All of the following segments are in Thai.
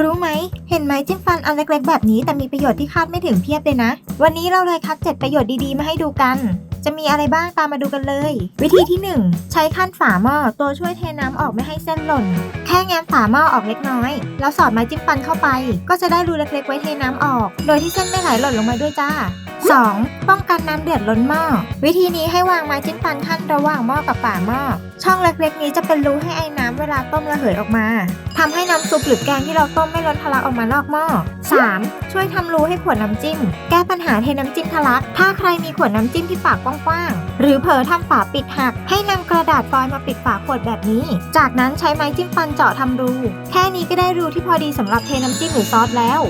รู้ไหม เห็นไหมจิ้มฟันอันเล็กๆแบบนี้แต่มีประโยชน์ที่คาดไม่ถึงเพียบเลยนะ วันนี้เราเลยคัด 7 ประโยชน์ดีๆ มาให้ดูกัน จะมีอะไรบ้างตามมาดูกันเลย วิธีที่ 1 ใช้ขั้นฝาหม้อตัวช่วยเทน้ำออกไม่ให้เส้นหล่น แค่แง้มฝาหม้อออกเล็กน้อย แล้วสอดไม้จิ้มฟันเข้าไป ก็จะได้รูเล็กๆไว้เทน้ำออก โดยที่เส้นไม่ไหลหล่นลงมาด้วยจ้า 2. ป้องกันน้ำเดือดล้นหม้อ วิธีนี้ให้วางไม้จิ้มฟันขั้นระหว่างหม้อกับฝาหม้อ ช่องเล็กๆ นี้จะเป็นรูให้ไอ้น เวลาต้มระเหยออกมาทำให้น้ำซุปหรือแกงที่เราต้มไม่ล้นทะลักออกมานอกหม้อ 3. ช่วยทำรูให้ขวดน้ำจิ้ม แก้ปัญหาเทน้ำจิ้มทะลัก ถ้าใครมีขวดน้ำจิ้มที่ปากกว้างๆ หรือเผลอทำฝาปิดหัก ให้นำกระดาษฟอยล์มาปิดฝาขวดแบบนี้ จากนั้นใช้ไม้จิ้มฟันเจาะทำรู แค่นี้ก็ได้รูที่พอดีสำหรับเทน้ำจิ้มหรือซอสแล้ว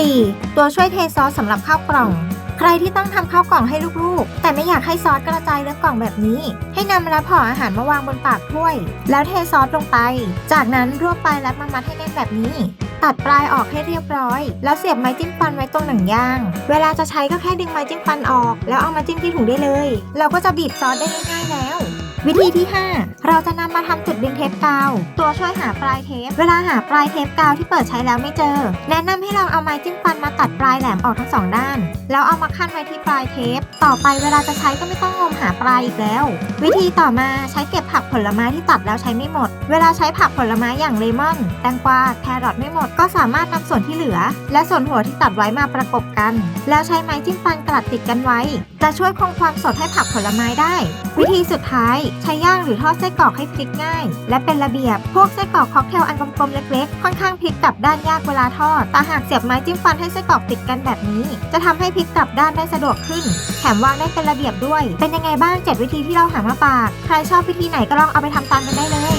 4. ตัวช่วยเทซอสสำหรับข้าวกล่อง ใครที่ต้องทำข้าวกล่องให้ลูกๆ แต่ไม่อยากให้ซอสกระจายเลือกกล่องแบบนี้ ให้นำมะระห่ออาหารมาวางบนปากถ้วย แล้วเทซอสลงไป จากนั้นรวบปลายและมามัดให้แน่นแบบนี้ ตัดปลายออกให้เรียบร้อย แล้วเสียบไม้จิ้มฟันไว้ตรงหนังย่าง เวลาจะใช้ก็แค่ดึงไม้จิ้มฟันออก แล้วเอามาจิ้มที่ถุงได้เลย เราก็จะบีบซอสได้ง่ายๆแล้ว วิธีที่ 5 เราจะนำมาทำจุดดึงเทปกาว ตัวช่วยหาปลายเทป เวลาหาปลายเทปกาวที่เปิดใช้แล้วไม่เจอ แนะนำให้ลองเอาไม้จิ้มฟันมาตัดปลายแหลมออกทั้งสองด้าน แล้วเอามาขั้นไว้ที่ปลายเทป ต่อไปเวลาจะใช้ก็ไม่ต้องงมหาปลายอีกแล้ว วิธีต่อมาใช้เก็บผักผลไม้ที่ตัดแล้วใช้ไม่หมด เวลาใช้ผักผลไม้อย่างเลมอน แตงกวา แครอทไม่หมด ก็สามารถนำส่วนที่เหลือ และส่วนหัวที่ตัดไว้มาประกบกัน แล้วใช้ไม้จิ้มฟันกลัดติดกันไว้ จะช่วยคงความสดให้ผักผลไม้ได้ วิธีสุดท้ายใช้ย่างหรือทอดไส้กรอกให้พลิกง่าย และเป็นระเบียบ พวกไส้กรอกค็อกเทลอันกลมๆเล็กๆ ค่อนข้างพลิกกลับด้านยากเวลาทอด แต่หากเสียบไม้จิ้มฟันให้ไส้กรอกติดกันแบบนี้ จะทำให้พลิกกลับด้านได้สะดวกขึ้น แถมวางได้เป็นระเบียบด้วย เป็นยังไงบ้าง 7 วิธีที่เราหามาฝาก ใครชอบวิธีไหนก็ลองเอาไปทำตามกันได้เลย